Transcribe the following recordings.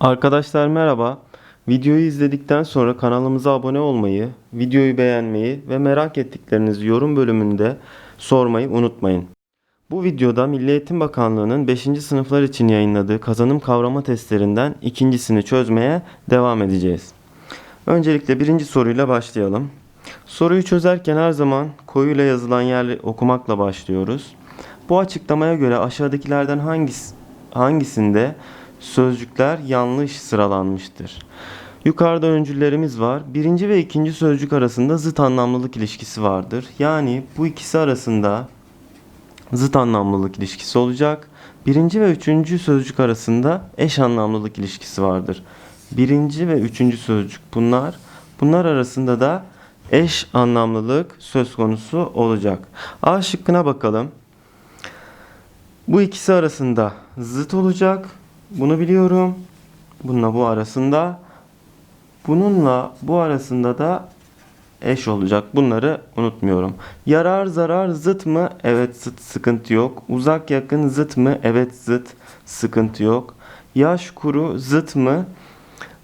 Arkadaşlar merhaba. Videoyu izledikten sonra kanalımıza abone olmayı, videoyu beğenmeyi ve merak ettiklerinizi yorum bölümünde sormayı unutmayın. Bu videoda Milli Eğitim Bakanlığı'nın 5. sınıflar için yayınladığı kazanım kavrama testlerinden ikincisini çözmeye devam edeceğiz. Öncelikle birinci soruyla başlayalım. Soruyu çözerken her zaman koyuyla yazılan yerli okumakla başlıyoruz. Bu açıklamaya göre aşağıdakilerden hangisi, hangisinde sözcükler yanlış sıralanmıştır? Yukarıda öncüllerimiz var. Birinci ve ikinci sözcük arasında zıt anlamlılık ilişkisi vardır. Yani bu ikisi arasında zıt anlamlılık ilişkisi olacak. Birinci ve üçüncü sözcük arasında eş anlamlılık ilişkisi vardır. Birinci ve üçüncü sözcük bunlar. Bunlar arasında da eş anlamlılık söz konusu olacak. A şıkkına bakalım. Bu ikisi arasında zıt olacak. Bunu biliyorum. Bununla bu arasında. Bununla bu arasında da eş olacak. Bunları unutmuyorum. Yarar zarar zıt mı? Evet zıt sıkıntı yok. Uzak yakın zıt mı? Evet zıt sıkıntı yok. Yaş kuru zıt mı?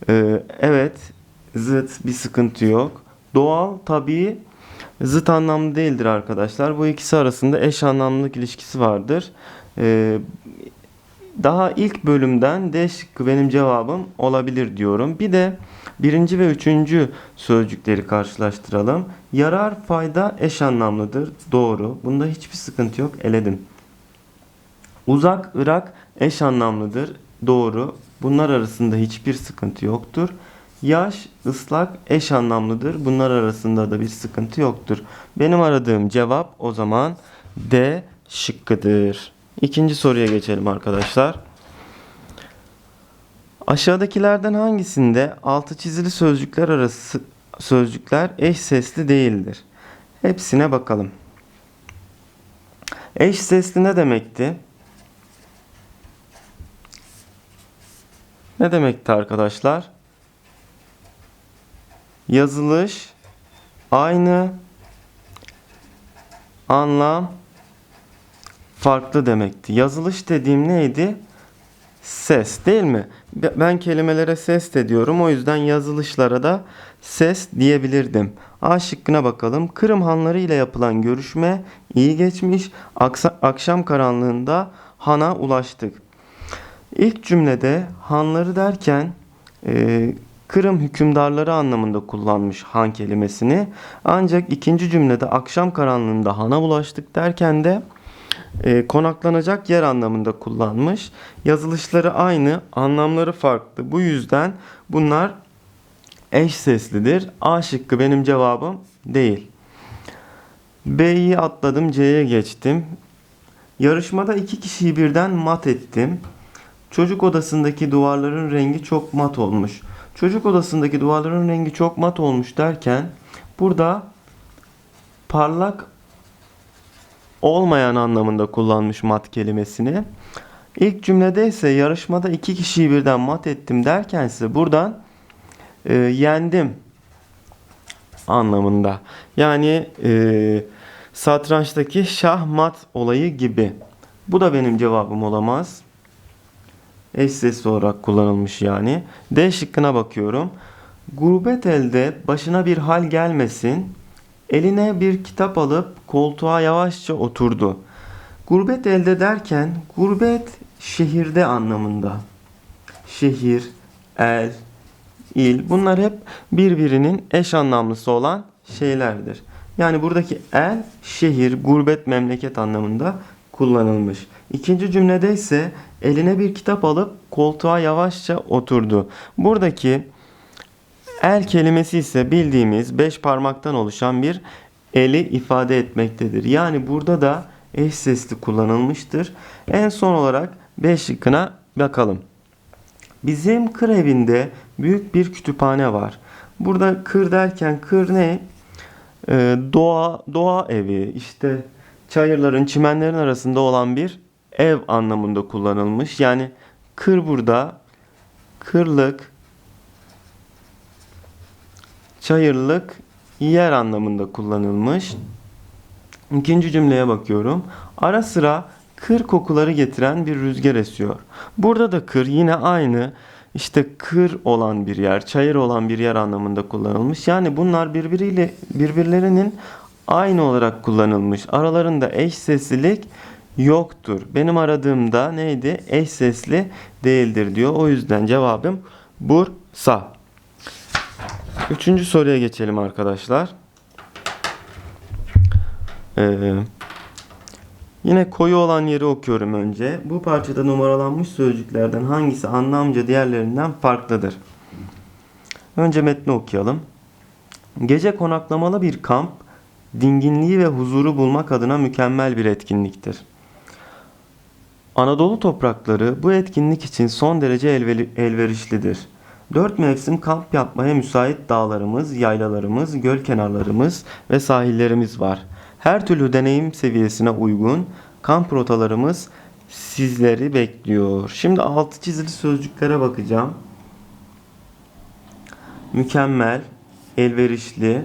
Ee, evet zıt bir sıkıntı yok. Doğal tabii zıt anlamlı değildir arkadaşlar. Bu ikisi arasında eş anlamlılık ilişkisi vardır. Ee, daha ilk bölümden D şıkkı benim cevabım olabilir diyorum. Bir de birinci ve üçüncü sözcükleri karşılaştıralım. Yarar fayda eş anlamlıdır. Doğru. Bunda hiçbir sıkıntı yok. Eledim. Uzak Irak eş anlamlıdır. Doğru. Bunlar arasında hiçbir sıkıntı yoktur. Yaş, ıslak eş anlamlıdır. Bunlar arasında da bir sıkıntı yoktur. Benim aradığım cevap o zaman D şıkkıdır. İkinci soruya geçelim arkadaşlar. Aşağıdakilerden hangisinde altı çizili sözcükler arası sözcükler eş sesli değildir? Hepsine bakalım. Eş sesli ne demekti? Ne demekti arkadaşlar? Yazılış aynı anlam farklı demekti. Yazılış dediğim neydi? Ses değil mi? Be- Ben kelimelere ses de diyorum. O yüzden yazılışlara da ses diyebilirdim. A şıkkına bakalım. Kırım hanları ile yapılan görüşme iyi geçmiş. Aksa- akşam karanlığında hana ulaştık. İlk cümlede hanları derken e, Kırım hükümdarları anlamında kullanmış han kelimesini. Ancak ikinci cümlede akşam karanlığında hana ulaştık derken de e, konaklanacak yer anlamında kullanmış. Yazılışları aynı, anlamları farklı. Bu yüzden bunlar eş seslidir. A şıkkı benim cevabım değil. B'yi atladım, C'ye geçtim. Yarışmada iki kişiyi birden mat ettim. Çocuk odasındaki duvarların rengi çok mat olmuş. Çocuk odasındaki duvarların rengi çok mat olmuş derken burada parlak olmayan anlamında kullanmış mat kelimesini. İlk cümlede ise yarışmada iki kişiyi birden mat ettim derken ise buradan e, yendim anlamında. Yani e, satrançtaki şahmat olayı gibi. Bu da benim cevabım olamaz. Eş sesli olarak kullanılmış yani. D şıkkına bakıyorum. Gurbet elde başına bir hal gelmesin. Eline bir kitap alıp koltuğa yavaşça oturdu. Gurbet elde derken gurbet şehirde anlamında. Şehir, el, il bunlar hep birbirinin eş anlamlısı olan şeylerdir. Yani buradaki el, şehir, gurbet, memleket anlamında kullanılmış. İkinci cümlede ise eline bir kitap alıp koltuğa yavaşça oturdu. Buradaki El kelimesi ise bildiğimiz beş parmaktan oluşan bir eli ifade etmektedir. Yani burada da eş sesli kullanılmıştır. En son olarak B şıkkına bakalım. Bizim kır evinde büyük bir kütüphane var. Burada kır derken kır ne? Ee, doğa doğa evi işte çayırların çimenlerin arasında olan bir ev anlamında kullanılmış. Yani kır burada kırlık çayırlık yer anlamında kullanılmış. İkinci cümleye bakıyorum. Ara sıra kır kokuları getiren bir rüzgar esiyor. Burada da kır yine aynı işte kır olan bir yer, çayır olan bir yer anlamında kullanılmış. Yani bunlar birbiriyle birbirlerinin aynı olarak kullanılmış. Aralarında eş seslilik yoktur. Benim aradığımda neydi? Eş sesli değildir diyor. O yüzden cevabım Bursa. Üçüncü soruya geçelim arkadaşlar. Ee, yine koyu olan yeri okuyorum önce. Bu parçada numaralanmış sözcüklerden hangisi anlamca diğerlerinden farklıdır? Önce metni okuyalım. Gece konaklamalı bir kamp, dinginliği ve huzuru bulmak adına mükemmel bir etkinliktir. Anadolu toprakları bu etkinlik için son derece elveri- elverişlidir. Dört mevsim kamp yapmaya müsait dağlarımız, yaylalarımız, göl kenarlarımız ve sahillerimiz var. Her türlü deneyim seviyesine uygun kamp rotalarımız sizleri bekliyor. Şimdi altı çizili sözcüklere bakacağım. Mükemmel, elverişli,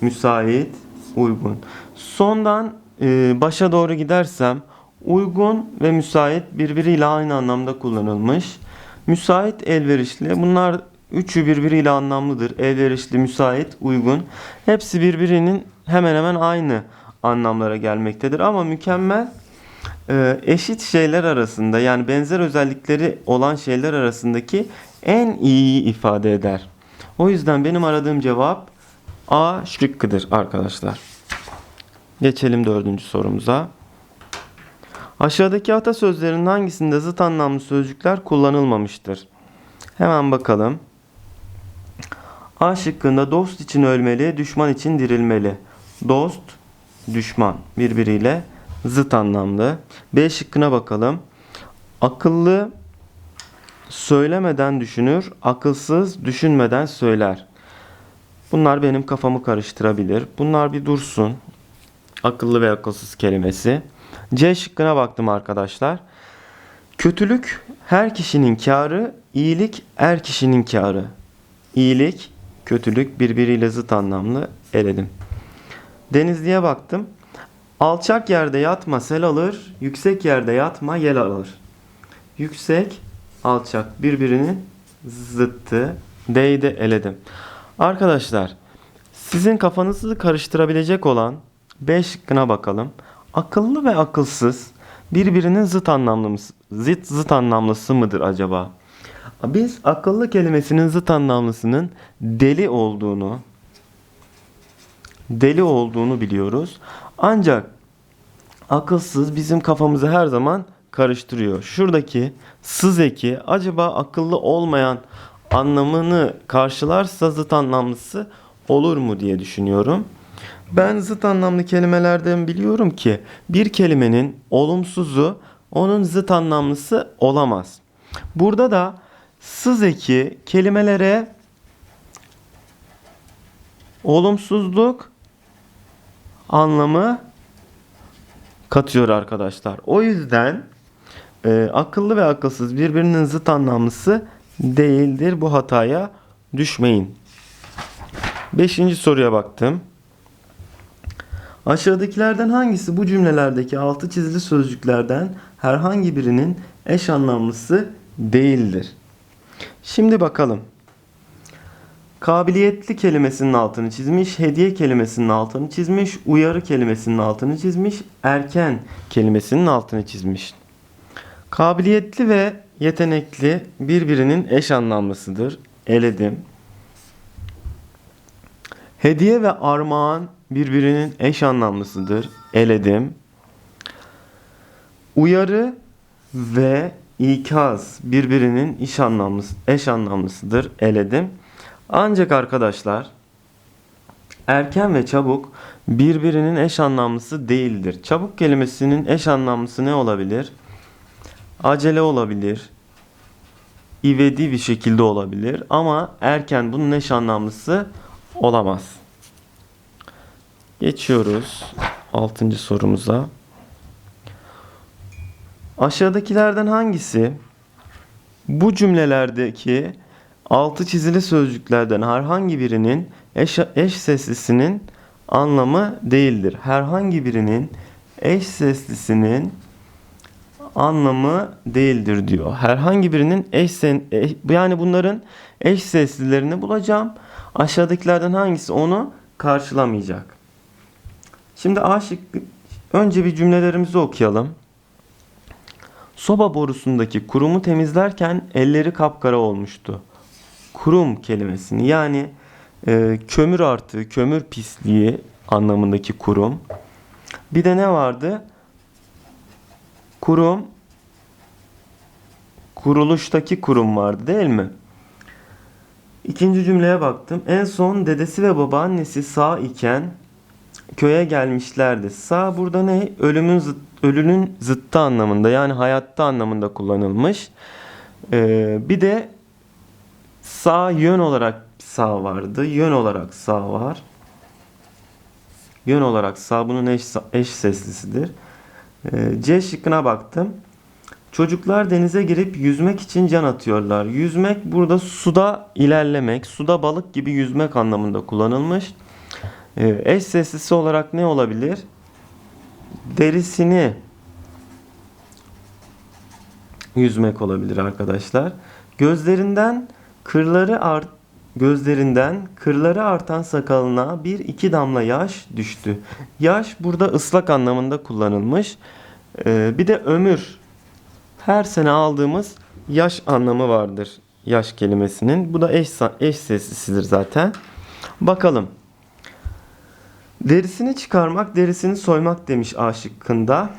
müsait, uygun. Sondan e, başa doğru gidersem uygun ve müsait birbiriyle aynı anlamda kullanılmış. Müsait, elverişli. Bunlar üçü birbiriyle anlamlıdır. Elverişli, müsait, uygun. Hepsi birbirinin hemen hemen aynı anlamlara gelmektedir. Ama mükemmel e, eşit şeyler arasında yani benzer özellikleri olan şeyler arasındaki en iyiyi ifade eder. O yüzden benim aradığım cevap A şıkkıdır arkadaşlar. Geçelim dördüncü sorumuza. Aşağıdaki atasözlerinin hangisinde zıt anlamlı sözcükler kullanılmamıştır? Hemen bakalım. A şıkkında dost için ölmeli, düşman için dirilmeli. Dost, düşman birbiriyle zıt anlamlı. B şıkkına bakalım. Akıllı söylemeden düşünür, akılsız düşünmeden söyler. Bunlar benim kafamı karıştırabilir. Bunlar bir dursun. Akıllı ve akılsız kelimesi. C şıkkına baktım arkadaşlar. Kötülük her kişinin karı, iyilik er kişinin karı. İyilik, kötülük birbiriyle zıt anlamlı eledim. Denizli'ye baktım. Alçak yerde yatma sel alır, yüksek yerde yatma yel alır. Yüksek, alçak birbirinin zıttı. D'yi de eledim. Arkadaşlar, sizin kafanızı karıştırabilecek olan B şıkkına bakalım. Akıllı ve akılsız birbirinin zıt anlamlısı, zıt zıt anlamlısı mıdır acaba? Biz akıllı kelimesinin zıt anlamlısının deli olduğunu deli olduğunu biliyoruz. Ancak akılsız bizim kafamızı her zaman karıştırıyor. Şuradaki sız eki acaba akıllı olmayan anlamını karşılarsa zıt anlamlısı olur mu diye düşünüyorum. Ben zıt anlamlı kelimelerden biliyorum ki bir kelimenin olumsuzu onun zıt anlamlısı olamaz. Burada da sız eki kelimelere olumsuzluk anlamı katıyor arkadaşlar. O yüzden e, akıllı ve akılsız birbirinin zıt anlamlısı değildir. Bu hataya düşmeyin. Beşinci soruya baktım. Aşağıdakilerden hangisi bu cümlelerdeki altı çizili sözcüklerden herhangi birinin eş anlamlısı değildir? Şimdi bakalım. Kabiliyetli kelimesinin altını çizmiş, hediye kelimesinin altını çizmiş, uyarı kelimesinin altını çizmiş, erken kelimesinin altını çizmiş. Kabiliyetli ve yetenekli birbirinin eş anlamlısıdır. Eledim. Hediye ve armağan birbirinin eş anlamlısıdır. Eledim. Uyarı ve ikaz birbirinin iş anlamlısı, eş anlamlısıdır. Eledim. Ancak arkadaşlar erken ve çabuk birbirinin eş anlamlısı değildir. Çabuk kelimesinin eş anlamlısı ne olabilir? Acele olabilir. İvedi bir şekilde olabilir ama erken bunun eş anlamlısı olamaz. Geçiyoruz 6. sorumuza. Aşağıdakilerden hangisi bu cümlelerdeki altı çizili sözcüklerden herhangi birinin eş, eş seslisinin anlamı değildir? Herhangi birinin eş seslisinin anlamı değildir diyor. Herhangi birinin eş sen, e- yani bunların eş seslilerini bulacağım. Aşağıdakilerden hangisi onu karşılamayacak? Şimdi A şıkkı önce bir cümlelerimizi okuyalım. Soba borusundaki kurumu temizlerken elleri kapkara olmuştu. Kurum kelimesini yani e, kömür artığı, kömür pisliği anlamındaki kurum. Bir de ne vardı? Kurum kuruluştaki kurum vardı değil mi? İkinci cümleye baktım. En son dedesi ve babaannesi sağ iken köye gelmişlerdi. Sağ burada ne? Ölümün zıt, ölünün zıttı anlamında yani hayatta anlamında kullanılmış. Ee, bir de sağ yön olarak sağ vardı. Yön olarak sağ var. Yön olarak sağ bunun eş, eş seslisidir. Ee, C şıkkına baktım. Çocuklar denize girip yüzmek için can atıyorlar. Yüzmek burada suda ilerlemek, suda balık gibi yüzmek anlamında kullanılmış. Ee, eş seslisi olarak ne olabilir? Derisini yüzmek olabilir arkadaşlar. Gözlerinden kırları art gözlerinden kırları artan sakalına bir iki damla yaş düştü. Yaş burada ıslak anlamında kullanılmış. Ee, bir de ömür. Her sene aldığımız yaş anlamı vardır. Yaş kelimesinin. Bu da eş, eş seslisidir zaten. Bakalım. Derisini çıkarmak, derisini soymak demiş A şıkkında.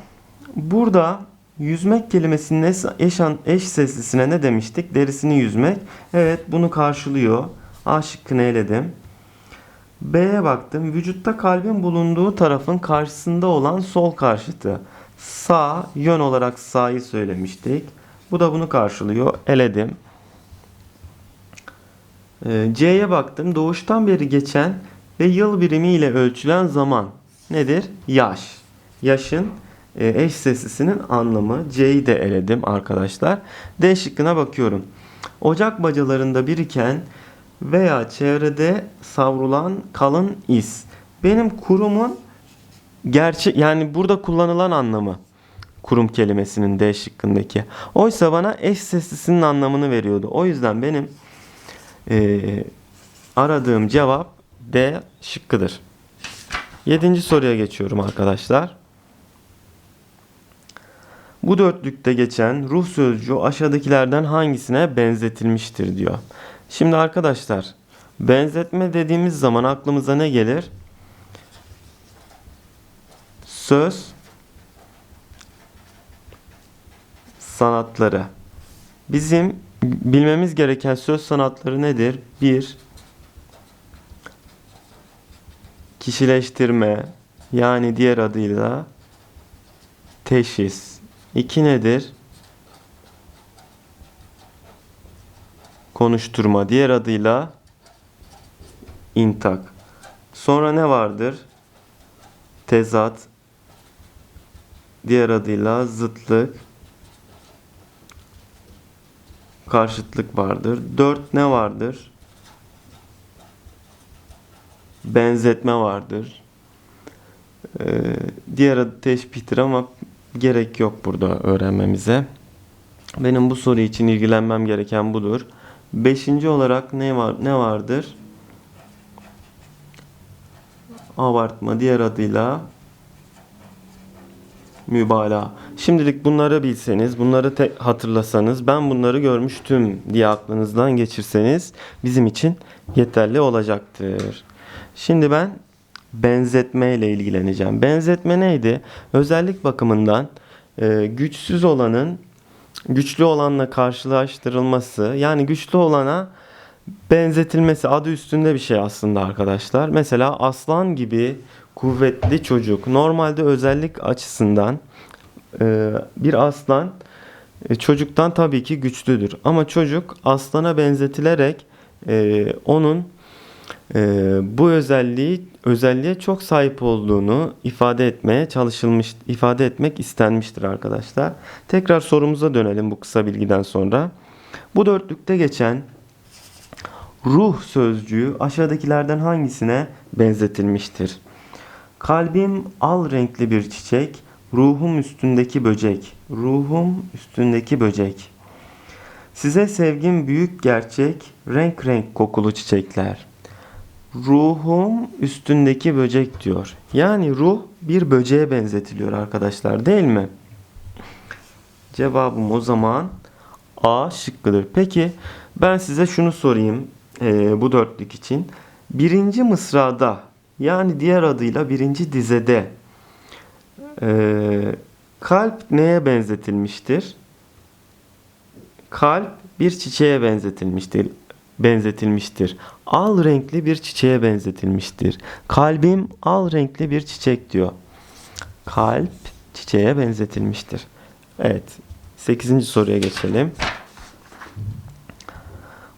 Burada yüzmek kelimesinin eş, eş, an- eş seslisine ne demiştik? Derisini yüzmek. Evet bunu karşılıyor. A şıkkını eledim. B'ye baktım. Vücutta kalbin bulunduğu tarafın karşısında olan sol karşıtı. Sağ yön olarak sağı söylemiştik. Bu da bunu karşılıyor. Eledim. Ee, C'ye baktım. Doğuştan beri geçen ve yıl birimi ile ölçülen zaman nedir? Yaş. Yaşın e, eş seslisinin anlamı. C'yi de eledim arkadaşlar. D şıkkına bakıyorum. Ocak bacalarında biriken veya çevrede savrulan kalın iz. Benim kurumun gerçek yani burada kullanılan anlamı kurum kelimesinin D şıkkındaki. Oysa bana eş seslisinin anlamını veriyordu. O yüzden benim eee, aradığım cevap D şıkkıdır. Yedinci soruya geçiyorum arkadaşlar. Bu dörtlükte geçen ruh sözcüğü aşağıdakilerden hangisine benzetilmiştir diyor. Şimdi arkadaşlar benzetme dediğimiz zaman aklımıza ne gelir? Söz sanatları. Bizim bilmemiz gereken söz sanatları nedir? 1. Kişileştirme yani diğer adıyla teşhis. 2 nedir? Konuşturma diğer adıyla intak. Sonra ne vardır? Tezat diğer adıyla zıtlık karşıtlık vardır. 4 ne vardır? Benzetme vardır. Ee, diğer adı teşbihtir ama gerek yok burada öğrenmemize. Benim bu soru için ilgilenmem gereken budur. Beşinci olarak ne var ne vardır? Abartma diğer adıyla mübalağa. Şimdilik bunları bilseniz, bunları te- hatırlasanız, ben bunları görmüştüm diye aklınızdan geçirseniz bizim için yeterli olacaktır. Şimdi ben benzetme ile ilgileneceğim. Benzetme neydi? Özellik bakımından e, güçsüz olanın güçlü olanla karşılaştırılması, yani güçlü olana benzetilmesi adı üstünde bir şey aslında arkadaşlar. Mesela aslan gibi kuvvetli çocuk. Normalde özellik açısından e, bir aslan e, çocuktan tabii ki güçlüdür. Ama çocuk aslana benzetilerek e, onun bu özelliği özelliğe çok sahip olduğunu ifade etmeye çalışılmış, ifade etmek istenmiştir arkadaşlar. Tekrar sorumuza dönelim bu kısa bilgiden sonra. Bu dörtlükte geçen ruh sözcüğü aşağıdakilerden hangisine benzetilmiştir? Kalbim al renkli bir çiçek, Ruhum üstündeki böcek. Ruhum üstündeki böcek. Size sevgim büyük gerçek, renk renk kokulu çiçekler. Ruhum üstündeki böcek diyor. Yani ruh bir böceğe benzetiliyor arkadaşlar değil mi? Cevabım o zaman A şıkkıdır. Peki ben size şunu sorayım eee, bu dörtlük için. Birinci mısrada yani diğer adıyla birinci dizede eee, kalp neye benzetilmiştir? Kalp bir çiçeğe benzetilmiştir. Benzetilmiştir. Al renkli bir çiçeğe benzetilmiştir. Kalbim al renkli bir çiçek diyor. Kalp çiçeğe benzetilmiştir. Evet. 8. soruya geçelim.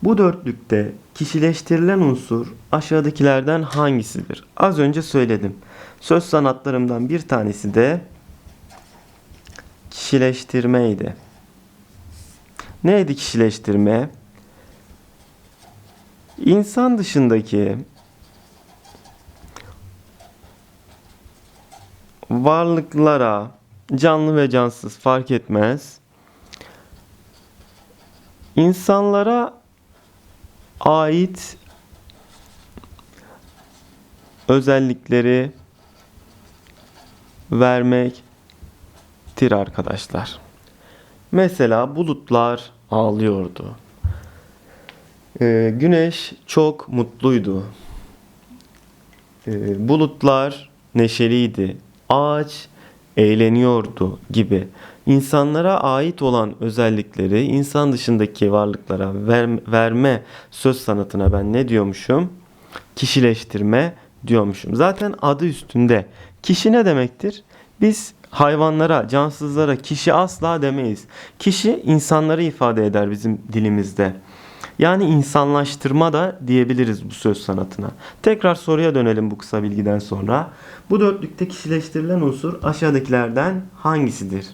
Bu dörtlükte kişileştirilen unsur aşağıdakilerden hangisidir? Az önce söyledim. Söz sanatlarımdan bir tanesi de kişileştirmeydi. Neydi kişileştirme? İnsan dışındaki varlıklara canlı ve cansız fark etmez. İnsanlara ait özellikleri vermektir arkadaşlar. Mesela bulutlar ağlıyordu. Ee, güneş çok mutluydu. Ee, bulutlar neşeliydi. Ağaç eğleniyordu gibi. İnsanlara ait olan özellikleri insan dışındaki varlıklara ver- verme söz sanatına ben ne diyormuşum? Kişileştirme diyormuşum. Zaten adı üstünde. Kişi ne demektir? Biz hayvanlara, cansızlara kişi asla demeyiz. Kişi insanları ifade eder bizim dilimizde. Yani insanlaştırma da diyebiliriz bu söz sanatına. Tekrar soruya dönelim bu kısa bilgiden sonra. Bu dörtlükte kişileştirilen unsur aşağıdakilerden hangisidir?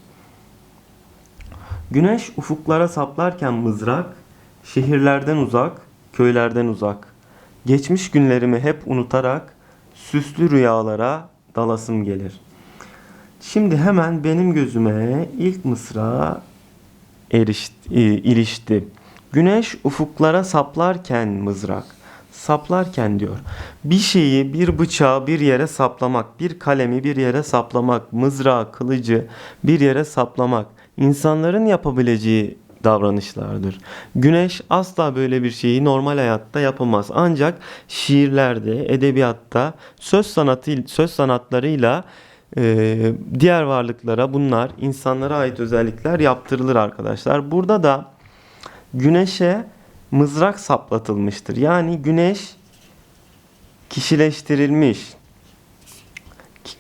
Güneş ufuklara saplarken mızrak, şehirlerden uzak, köylerden uzak. Geçmiş günlerimi hep unutarak süslü rüyalara dalasım gelir. Şimdi hemen benim gözüme ilk mısra erişti, e, ilişti. Güneş ufuklara saplarken mızrak. Saplarken diyor. Bir şeyi, bir bıçağı bir yere saplamak, bir kalemi bir yere saplamak, mızrağı, kılıcı bir yere saplamak insanların yapabileceği davranışlardır. Güneş asla böyle bir şeyi normal hayatta yapamaz. Ancak şiirlerde, edebiyatta söz sanatı söz sanatlarıyla e, diğer varlıklara bunlar insanlara ait özellikler yaptırılır arkadaşlar. Burada da güneşe mızrak saplatılmıştır. Yani güneş kişileştirilmiş.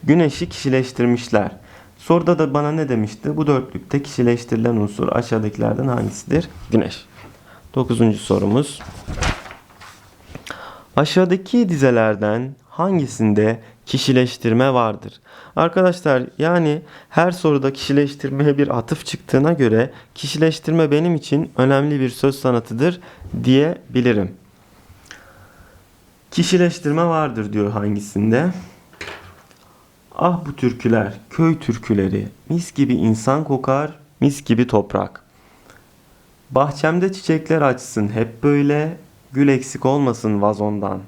Güneşi kişileştirmişler. Soruda da bana ne demişti? Bu dörtlükte kişileştirilen unsur aşağıdakilerden hangisidir? Güneş. Dokuzuncu sorumuz. Aşağıdaki dizelerden hangisinde kişileştirme vardır? Arkadaşlar yani her soruda kişileştirmeye bir atıf çıktığına göre kişileştirme benim için önemli bir söz sanatıdır diyebilirim. Kişileştirme vardır diyor hangisinde? Ah bu türküler, köy türküleri, mis gibi insan kokar, mis gibi toprak. Bahçemde çiçekler açsın hep böyle, gül eksik olmasın vazondan.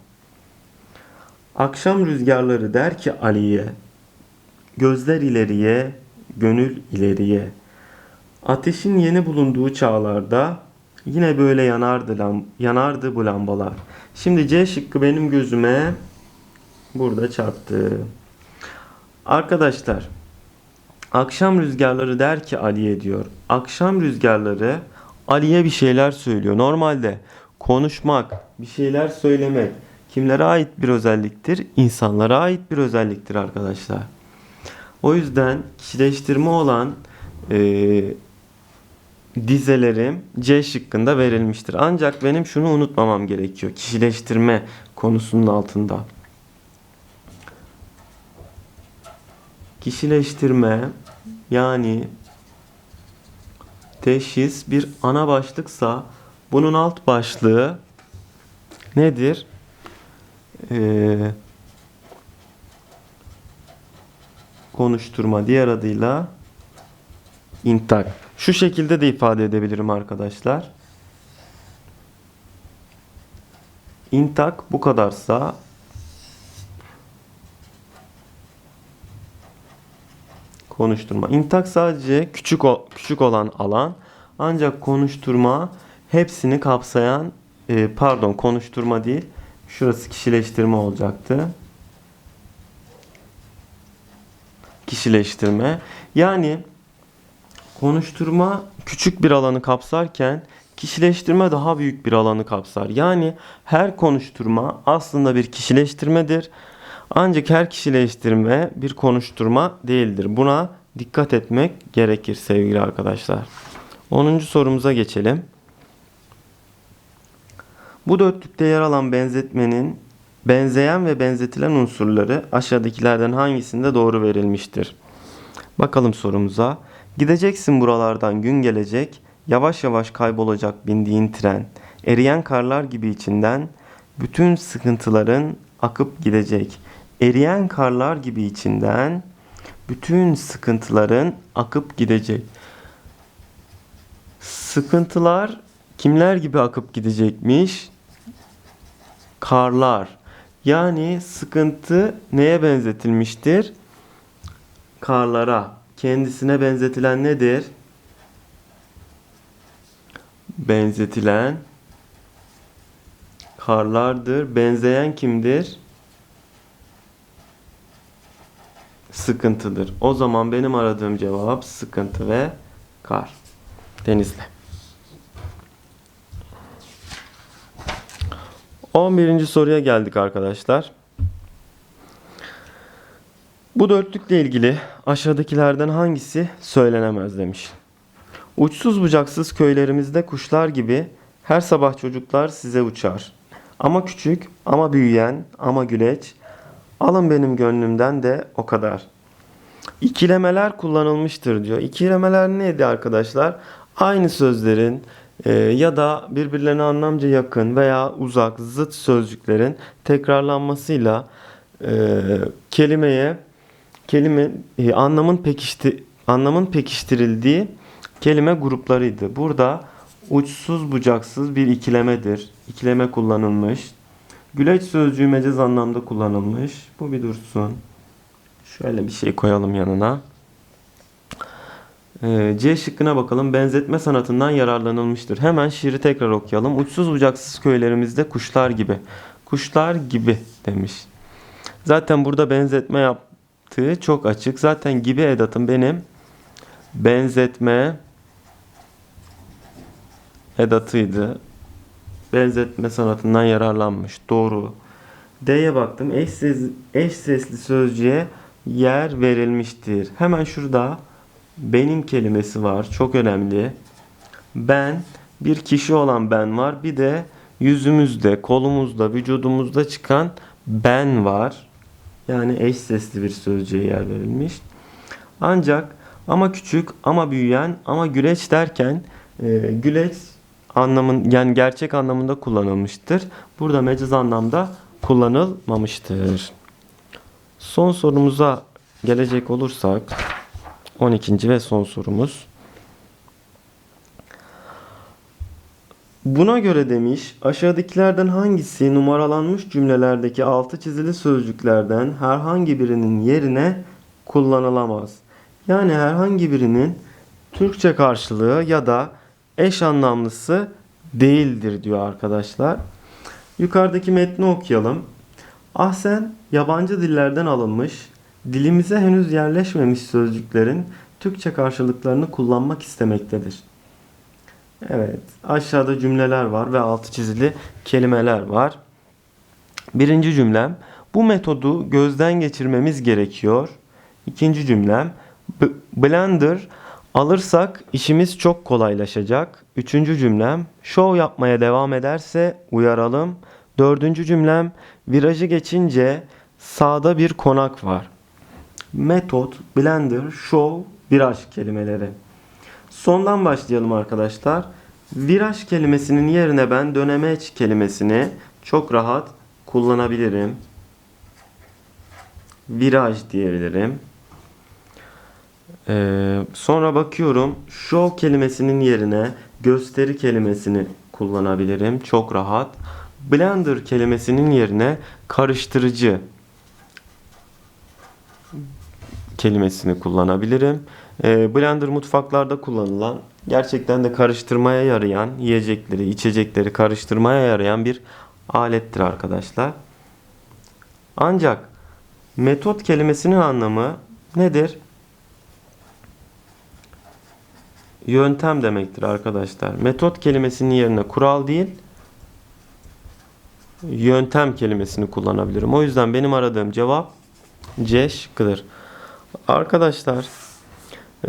Akşam rüzgarları der ki Ali'ye, gözler ileriye, gönül ileriye. Ateşin yeni bulunduğu çağlarda yine böyle yanardı, lam- yanardı bu lambalar. Şimdi C şıkkı benim gözüme burada çarptı. Arkadaşlar akşam rüzgarları der ki Ali'ye diyor. Akşam rüzgarları Ali'ye bir şeyler söylüyor. Normalde konuşmak, bir şeyler söylemek kimlere ait bir özelliktir? İnsanlara ait bir özelliktir arkadaşlar. O yüzden kişileştirme olan e, dizelerim C şıkkında verilmiştir. Ancak benim şunu unutmamam gerekiyor. Kişileştirme konusunun altında. Kişileştirme yani teşhis bir ana başlıksa bunun alt başlığı nedir? Ee, konuşturma diğer adıyla intak. Şu şekilde de ifade edebilirim arkadaşlar. İntak bu kadarsa konuşturma. İntak sadece küçük küçük olan alan ancak konuşturma hepsini kapsayan e, pardon konuşturma değil şurası kişileştirme olacaktı. Kişileştirme. Yani konuşturma küçük bir alanı kapsarken kişileştirme daha büyük bir alanı kapsar. Yani her konuşturma aslında bir kişileştirmedir. Ancak her kişileştirme bir konuşturma değildir. Buna dikkat etmek gerekir sevgili arkadaşlar. 10. sorumuza geçelim. Bu dörtlükte yer alan benzetmenin benzeyen ve benzetilen unsurları aşağıdakilerden hangisinde doğru verilmiştir? Bakalım sorumuza. Gideceksin buralardan gün gelecek, yavaş yavaş kaybolacak bindiğin tren, eriyen karlar gibi içinden bütün sıkıntıların akıp gidecek. Eriyen karlar gibi içinden bütün sıkıntıların akıp gidecek. Sıkıntılar kimler gibi akıp gidecekmiş? Karlar. Yani sıkıntı neye benzetilmiştir? Karlara. Kendisine benzetilen nedir? Benzetilen karlardır. Benzeyen kimdir? Sıkıntıdır. O zaman benim aradığım cevap sıkıntı ve kar. Denizli. 11. soruya geldik arkadaşlar. Bu dörtlükle ilgili aşağıdakilerden hangisi söylenemez demiş. Uçsuz bucaksız köylerimizde kuşlar gibi her sabah çocuklar size uçar. Ama küçük, ama büyüyen, ama güleç. Alın benim gönlümden de o kadar. İkilemeler kullanılmıştır diyor. İkilemeler neydi arkadaşlar? Aynı sözlerin e, ya da birbirlerine anlamca yakın veya uzak, zıt sözcüklerin tekrarlanmasıyla e, kelimeye kelime e, anlamın pekişti anlamın pekiştirildiği kelime gruplarıydı. Burada uçsuz bucaksız bir ikilemedir. İkileme kullanılmış. Güleç sözcüğü mecaz anlamda kullanılmış. Bu bir dursun. Şöyle bir şey koyalım yanına. Ee, C şıkkına bakalım. Benzetme sanatından yararlanılmıştır. Hemen şiiri tekrar okuyalım. Uçsuz bucaksız köylerimizde kuşlar gibi. Kuşlar gibi demiş. Zaten burada benzetme yaptığı çok açık. Zaten gibi edatım benim benzetme edatıydı. Benzetme sanatından yararlanmış. Doğru. D'ye baktım. Eş, ses- eş sesli sözcüğe yer verilmiştir. Hemen şurada benim kelimesi var. Çok önemli. Ben bir kişi olan ben var. Bir de yüzümüzde, kolumuzda, vücudumuzda çıkan ben var. Yani eş sesli bir sözcüğe yer verilmiş. Ancak ama küçük ama büyüyen ama güleç derken e, güleç anlamın yani gerçek anlamında kullanılmıştır. Burada mecaz anlamda kullanılmamıştır. Son sorumuza gelecek olursak 12. ve son sorumuz. Buna göre demiş aşağıdakilerden hangisi numaralanmış cümlelerdeki altı çizili sözcüklerden herhangi birinin yerine kullanılamaz? Yani herhangi birinin Türkçe karşılığı ya da eş anlamlısı değildir diyor arkadaşlar. Yukarıdaki metni okuyalım. Ahsen yabancı dillerden alınmış, dilimize henüz yerleşmemiş sözcüklerin Türkçe karşılıklarını kullanmak istemektedir. Evet, aşağıda cümleler var ve altı çizili kelimeler var. Birinci cümlem, bu metodu gözden geçirmemiz gerekiyor. İkinci cümlem, Blender alırsak işimiz çok kolaylaşacak. Üçüncü cümlem, show yapmaya devam ederse uyaralım. Dördüncü cümlem, virajı geçince sağda bir konak var. Metot, Blender, show, viraj kelimeleri. Sondan başlayalım arkadaşlar. Viraj kelimesinin yerine ben dönemeç kelimesini çok rahat kullanabilirim. Viraj diyebilirim. Ee, sonra bakıyorum show kelimesinin yerine gösteri kelimesini kullanabilirim. Çok rahat. Blender kelimesinin yerine karıştırıcı kelimesini kullanabilirim. Ee, Blender mutfaklarda kullanılan gerçekten de karıştırmaya yarayan yiyecekleri, içecekleri karıştırmaya yarayan bir alettir arkadaşlar. Ancak metot kelimesinin anlamı nedir? Yöntem demektir arkadaşlar. Metot kelimesinin yerine kural değil, yöntem kelimesini kullanabilirim. O yüzden benim aradığım cevap C şıkkıdır. Arkadaşlar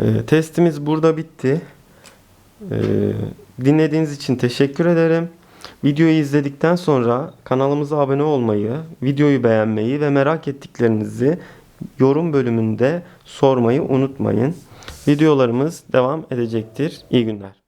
e, testimiz burada bitti. E, dinlediğiniz için teşekkür ederim. Videoyu izledikten sonra kanalımıza abone olmayı, videoyu beğenmeyi ve merak ettiklerinizi yorum bölümünde sormayı unutmayın. Videolarımız devam edecektir. İyi günler.